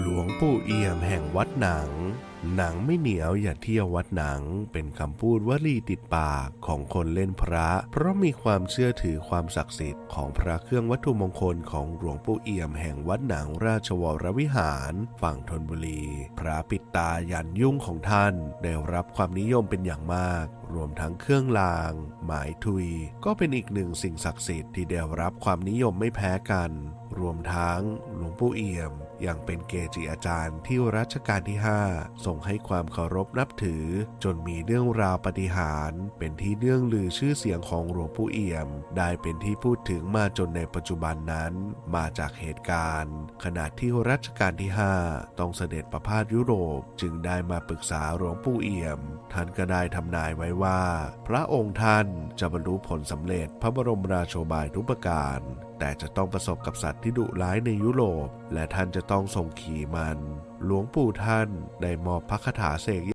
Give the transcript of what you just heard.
หลวงปู่เอี่ยมแห่งวัดหนัง หนังไม่เหนียวอย่าเที่ยววัดหนัง เป็นคำพูดวลีติดปากของคนเล่นพระ เพราะมีความเชื่อถือความศักดิ์สิทธิ์ของพระเครื่องวัตถุมงคลของหลวงปู่เอี่ยมแห่งวัดหนังราชวรวิหาร ฝั่งธนบุรี พระปิดตายันยุ่งของท่าน ได้รับความนิยมเป็นอย่างมาก รวมทั้งเครื่องราง หมายทุย ก็เป็นอีกหนึ่งสิ่งศักดิ์สิทธิ์ที่ได้รับความนิยมไม่แพ้กัน รวมทั้งหลวงปู่เอี่ยมยังเป็นเกจิอาจารย์ที่รัชกาลที่ 5 ส่งให้ความเคารพนับถือ จนมีเรื่องราวปฏิหาร เป็นที่เนื่องลือชื่อเสียงของหลวงปู่เอี่ยม ได้เป็นที่พูดถึงมาจนในปัจจุบันนั้น มาจากเหตุการณ์ ขณะที่รัชกาลที่ 5 ต้องเสด็จประพาสยุโรปจึงได้มาปรึกษาหลวงปู่เอี่ยม ท่านก็ได้ทำนายไว้ว่า พระองค์ท่านจะบรรลุผลสำเร็จพระบรมราโชบายทุกประการแต่จะต้องประสบกับสัตว์ที่ดุร้ายในยุโรป และท่านจะต้องทรงขี่มัน หลวงปู่ท่านได้มอบพระคาถาเสก